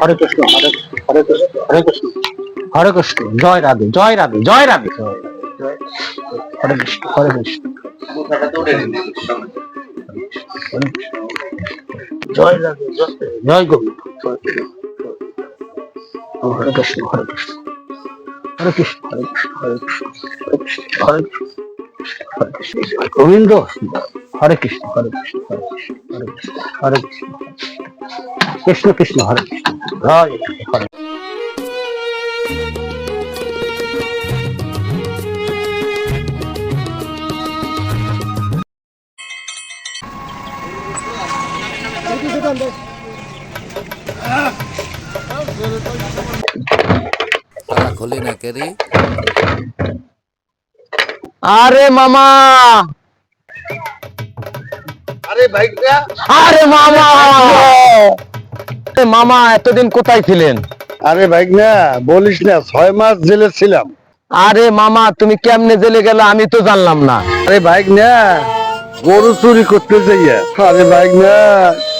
হরে কৃষ্ণ হরে হরে কৃষ্ণ হরে কৃষ্ণ হরে কৃষ্ণ জয় রাধে জয় রাধে জয় রাধে হরে কৃষ্ণ হরে কৃষ্ণ জয় কৃষ্ণ কৃষ্ণ কৃষ্ণ গোবিন্দ হরে কৃষ্ণ হরে কৃষ্ণ হরে কৃষ্ণ হরে কৃষ্ণ হরে কৃষ্ণ কৃষ্ণ কৃষ্ণ হরে কৃষ্ণ জয় হরে তালা খোলে না কে রে আরে মামা আরে ভাইটা আরে মামা আরে মামা এতদিন কোথায় ছিলেন? আরে ভাই না বলিস না ছয় মাস জেলে ছিলাম। আরে মামা তুমি কেমনে জেলে গেলে আমি তো জানলাম না। আরে ভাই না গরু চুরি করতে যাইয়া। আরে ভাই না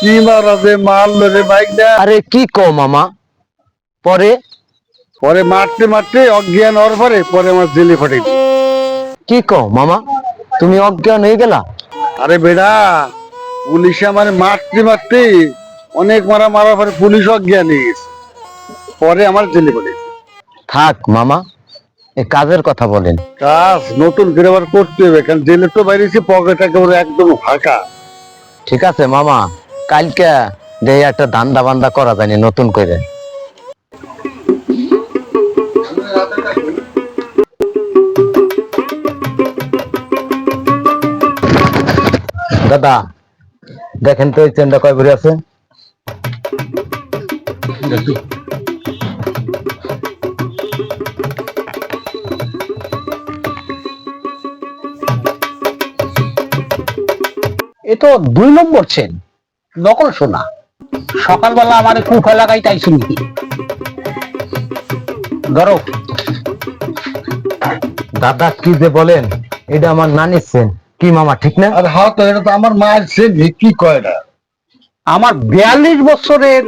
কি মারা যে মারলো রে ভাই না আরে কি কো মামা? পরে? পরে মারতে মারতে অজ্ঞান হওয়ার পরে পরে আমার জেলে ফাটে কি কো মামা? তুমি অজ্ঞান হয়ে গেলা? আরে বেড়া পুলিশে আমার মারতে মারতে অনেক মারা মারার পরে পুলিশ অজ্ঞান হয়ে গেছে। পরে আমার জেলে পড়ে থাক মামা এই কাজের কথা বলেন। কাজ নতুন করে আবার করতে হবে কারণ জেলে তো বাইরেছি পকেট একেবারে একদম ফাঁকা। ঠিক আছে মামা কালকে দেই একটা ধান্দা বান্দা করা যায়নি নতুন করে। দাদা দেখেন তো এই চেনটা কয় ভরি আছে? এ তো দুই নম্বর চেন নকল সোনা। সকালবেলা আমার কুফা লাগাই তাই শুনি। ধরো। দাদা কি যে বলেন এটা আমার নানির চেন কি মামা ঠিক না? আর হ্যাঁ তো এটা তো আমার মায়ের সে কি কয় না আমার বিয়াল্লিশ বছরের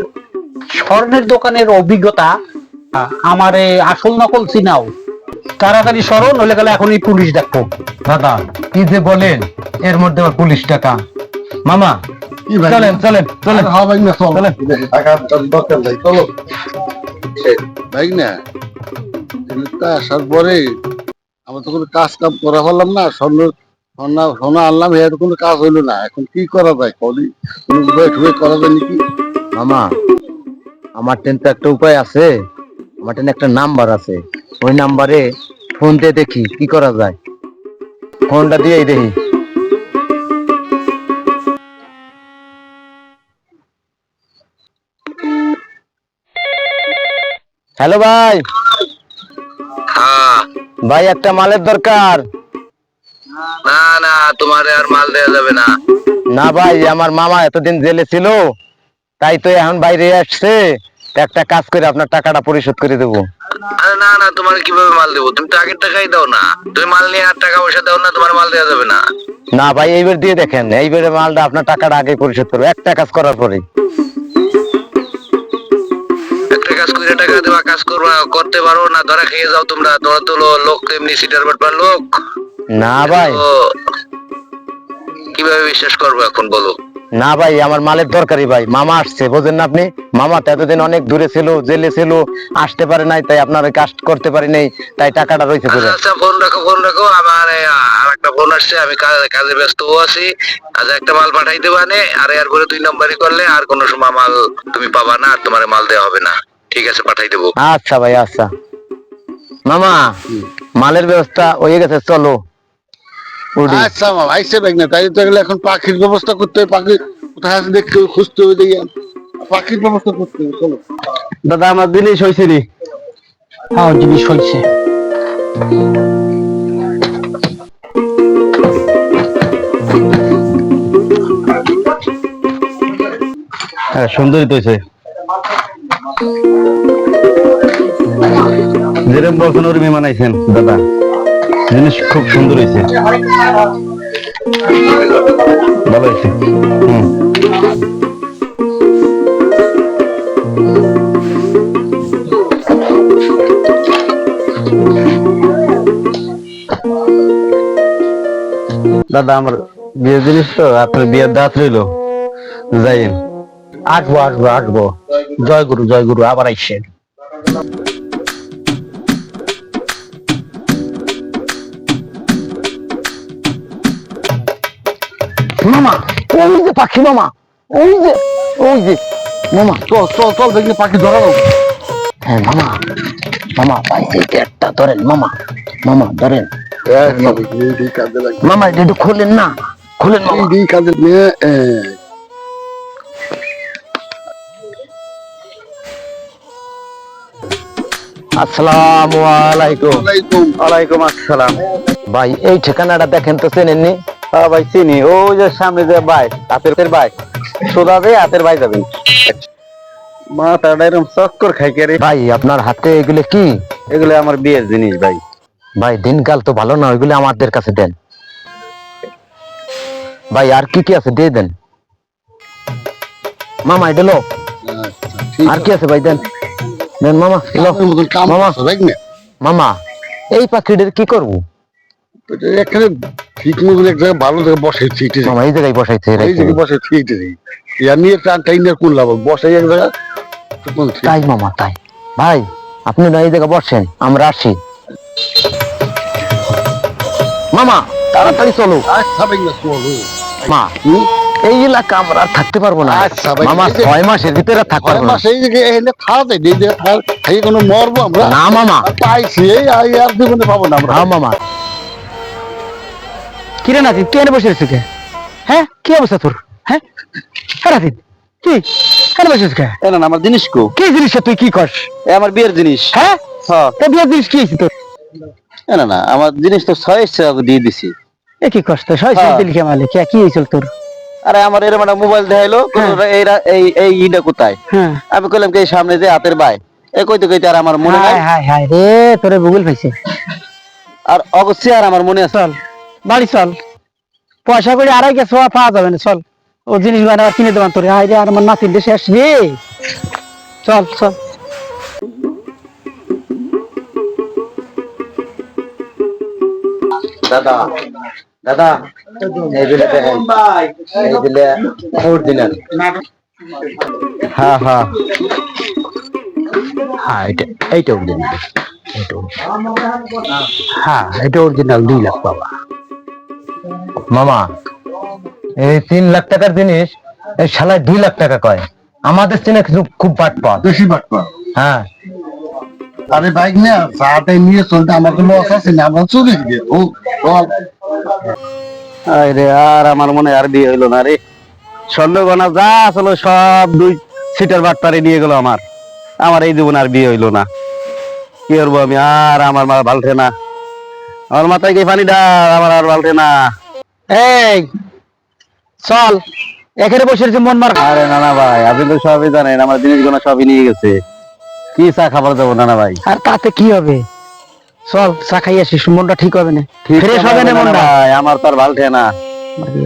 স্বর্ণের দোকানের অভিজ্ঞতা আমার আসল নকল চিনাও। তাড়াতাড়ি স্মরণ হলে গেলে এখনই পুলিশ দেখো। দাদা কি যে বলেন এর মধ্যে আবার পুলিশ টাকা। মামা? চলেন চলেন চলেন। হ্যাঁ ভাই না চল। চলেন। চলো। ভাই না আসার পরে আমরা তো কোনো কাজ কাম করা হলাম না স্বর্ণ সোনা সোনা আনলাম এর কোনো কাজ হইল না। এখন কি করা যায় কোনো উপায় করা যায় নাকি? মামা আমার টেন তো একটা উপায় আছে। আমার টেন একটা নাম্বার আছে। ওই নাম্বারে ফোন দিয়ে দেখি কি করা যায়। ফোনটা দিয়েই দেখি। হ্যালো ভাই। হ্যাঁ। ভাই একটা মালের দরকার। না না তোমারে আর মাল দেওয়া যাবে না। না ভাই আমার মামা এতদিন জেলে ছিল তাই তো এখন বাইরে আসছে। একটা কাজ করে আপনার টাকাটা পরিশোধ করে দেবো। আরে না না তোমার কীভাবে মাল দেবো? তুমি তো আগের টাকাই দাও না। তুমি মাল নিয়ে আর টাকা পয়সা দাও না তোমার মাল দেওয়া যাবে না। না ভাই এইবার দিয়ে দেখেন এইবারে মালটা আপনার টাকাটা আগে পরিশোধ করব। একটা কাজ করার পরে। একটা কাজ করে টাকা দেওয়া কাজ করবা করতে পারো না ধরা খেয়ে যাও তোমরা। তোমরা তো লোক এমনি সিটার বাটবার লোক। না ভাই। কীভাবে বিশ্বাস করব এখন বলো? না ভাই আমার মালের দরকারি ভাই। মামা আসছে বোঝেন না আপনি? মামা তো এতদিন অনেক দূরে ছিল জেলে ছিল আসতে পারে নাই তাই আপনার কাজ করতে পারি নাই তাই টাকাটা রয়েছে আচ্ছা আচ্ছা ফোন রাখো ফোন রাখো আমার আর একটা ফোন আসছে আমি কাজে কাজে ব্যস্ত আছি। আজ একটা মাল পাঠাই দেবা নে আর এর করে দুই নম্বরই করলে আর কোনো সময় মাল তুমি পাবা না আর তোমার মাল দেওয়া হবে না। ঠিক আছে পাঠাই দেবো। আচ্ছা ভাই আচ্ছা। মামা মালের ব্যবস্থা হয়ে গেছে চলো। আচ্ছা মামা আইসে ব্যাগ না তাই তো গেলে এখন পাখির ব্যবস্থা করতে হবে পাখি কোথায় আছে দেখতে খুঁজতে হবে দেখি। পাখির ব্যবস্থা করতে হবে চলো। দাদা আমার জিনিস হয়েছে রে। হ্যাঁ জিনিস হয়েছে। হ্যাঁ সুন্দরই তো হয়েছে। যেরকম বলছেন ওরকমই মানাইছেন দাদা। জিনিস খুব সুন্দর হয়েছে। ভালো হয়েছে। দাদা, আমার বিয়ের জিনিস তো আপনার বিয়ের দাঁত রইল। যাই আসব আসব আসব। জয় গুরু জয় গুরু, আবার আইসেন। মামা ওই যে পাখি মামা ওই যে ওই যে মামা চল চল চল দেখি পাখি ধরানো হ্যাঁ মামা মামা পাইছে এটা একটা ধরেন মামা মামা ধরেন। মামা এটা একটু খুলেন না খুলেন মামা। এই কাজে নিয়ে আসসালামু আলাইকুম। আলাইকুম ওয়ালাইকুম আসসালাম। ভাই এই ঠিকানাটা দেখেন তো চেনেননি? হ্যাঁ ভাই চিনি। ও যে সামনে যে ভাই হাতের ভাই। সোজা যে হাতের ভাই যাবেন। মাথাটা এরকম চক্কর খাই কে ভাই আপনার হাতে এগুলো কি? এগুলো আমার বিয়ের জিনিস ভাই। ভাই দিনকাল তো ভালো না ওইগুলো আমাদের কাছে দেন। ভাই আর কি কি আছে? দিয়ে দেন। মামা এটা লো। আর কি আছে ভাই দেন। দেন মামা মামা। মামা এই পাখিদের কি করব? এখানে ঠিক মতন এক জায়গায় ভালো জায়গায় ঠিক এই জায়গায় বসাইছে এই জায়গায় বসে ঠিক ইয়া নিয়ে টান টাইন নিয়ে কোন লাভ বসে এক জায়গায় তাই মামা তাই। ভাই আপনি না এই জায়গায় বসেন আমরা আসি। মামা তাড়াতাড়ি চলো। মা এই এলাকা আমরা আর থাকতে পারব না। মামা ছয় মাসের ভিতরে থাকতে পারব না। এই জায়গায় এনে খাওয়া দেয় এই জায়গায় কোনো মরবো আমরা? না মামা। পাইছি এই আর জীবনে পাবো না আমরা। হ্যাঁ মামা। কিরে নাতিন কে বসে রেছিস কে? হ্যাঁ? কি অবস্থা তোর? হ্যাঁ? হ্যাঁ কি? কেন বসে রেছিস কে? না আমার জিনিস কো। কি জিনিস তুই কি করস আমার বিয়ের জিনিস। হ্যাঁ? হ্যাঁ। তা বিয়ের জিনিস কি তোর? না না আমার জিনিস তো ছয় দিয়ে দিছি। এ কি কষ্ট হ্যাঁ। দিল কে কে হয়েছিল তোর? আরে আমার এরকম একটা মোবাইল দেখাইলো হ্যাঁ। এই এই এই ইটা কোথায়? আমি কইলাম কি সামনে যে হাতের ভাই এই কইতে কইতে আর আমার মনে নাই। হায় হায় হায় রে তোরে গুগল পাইছে। আর অবশ্যই আর আমার মনে আছে। বাড়ি চল। পয়সা করে আড়াই গেছে পাওয়া যাবে না, চল। ও জিনিস বানা কিনে দেবান তোরে। রে, আর আমার নাতিন দেশে আসবে। চল চল। দাদা দাদা, এই দিলে দেখেন, এই অরিজিনাল হ্যাঁ হ্যাঁ। হ্যাঁ এটা এইটা অরিজিনাল এইটা। হ্যাঁ এটা অরিজিনাল দুই লাখ বাবা মামা এই তিন লাখ টাকার জিনিস এই শালায় দুই লাখ টাকা কয়। আমাদের চেনে কিছু খুব বাট পাওয়া বেশি বাট কর হ্যাঁ। আরে বাইক না সাথে নিয়ে চলতে আমার কোনো লস আছে না আমরা চলে গিয়ে। ও আরে আর আমার মনে আর বিয়ে হইল না রে। স্বর্ণগণা যা আসলে সব দুই সিটার বাটপারে নিয়ে গেল আমার। আমার এই জীবন আর বিয়ে হইল না। কি করব আমি? আর আমার মা ভালছে না। আমার মাথায় কি পানি ডাল? আমার আর ভালছে না। এই চল এখানে বসে রয়েছে মন মার আরে নানা ভাই আপনি তো সবই জানেন আমার জিনিসগুলো সবই নিয়ে গেছে। কি চা খাবার দেবো নানা ভাই? আর তাতে কি হবে? চল চা খাই আসিস মনটা ঠিক হবে না। ফ্রেশ হবে না মনটা? ভাই আমার তো আর ভালছে না।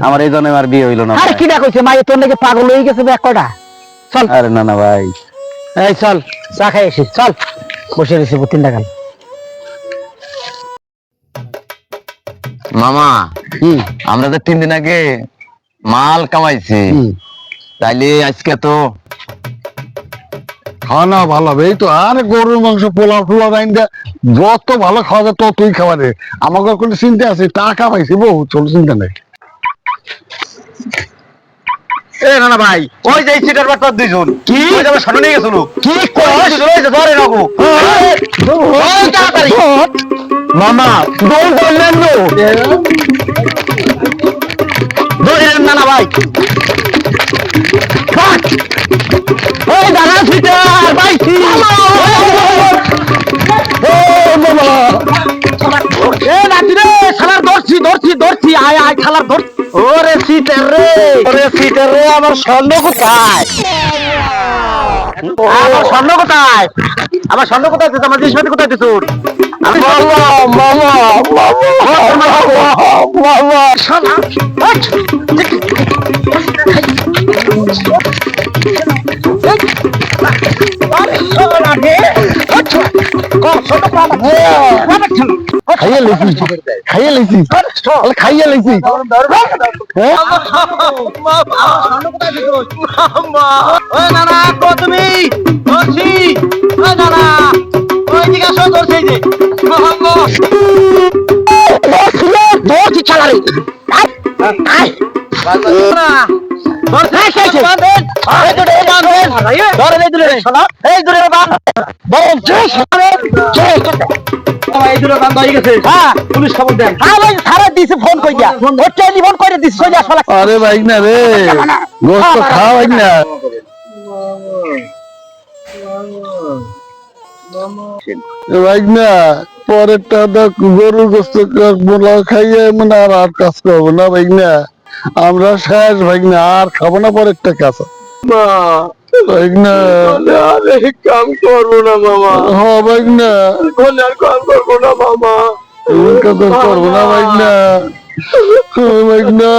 আমার এই জন্য আর বিয়ে হইল না আরে ভাই। কি কইছে মায়ে তোর নাকি পাগল হয়ে গেছে এক কটা? চল। আরে নানা ভাই। এই চল চা খাই আসিস চল। বসে রয়েছে তিন টাকা মামা আমরা তো তিন দিন আগে মাল কামাইছি তাইলে আজকে তো খাওয়া না ভালো হবে। এই তো আরে গরুর মাংস পোলা ফোলা রাইন যত ভালো খাওয়া যায় ততই খাওয়া দেয় আমাকে কোনো চিন্তা আছে টাকা পাইছি বহু চলো চিন্তা নেই। এ নানা ভাই ওই যে সিটার বাট্টার দুইজন কি? ওই যে সামনে নিয়ে গেছিল কি ওই ওই যে ধরে রাখো ওই তাড়াতাড়ি মামা দৌড় করলেন তো ধরে নানা ভাই ওই দাঁড়া সিটার ভাই এ নাতি রে শালার ধরছি ধরছি ধরছি আয় আয় শালার ধর ওরে সিটার রে ওরে সিটার রে আমার স্বর্ণ কোথায় আমার স্বর্ণ কোথায় আমার স্বর্ণ কোথায় দিছ আমার জিনিসপাতি কোথায় দিছ মামা মামা মামা মামা কম ছোট পালা খাইয়ে লেছি। খাইয়ে লেছি। খাইয়ে লেছি। হ্যাঁ? নানা কো তুমি? বলছি নানা ওই দিকে আসো তোর যে। ধরছি চালারে? পুলিশ খবর সোজা শালা আরে ভাই না রে। গোস্ত খাওয়া না। এ ভাই না পরেরটা গরুর গোস্ত খাইয়ে মানে আর আর কাজ করব না ভাই না। আমরা শেষ ভাই না আর খাব না কাজ ভাই না কাম করব না মামা। হ্যাঁ ভাই না বলে আর কাম করব না মামা। কাজ করব না ভাই না ভাই না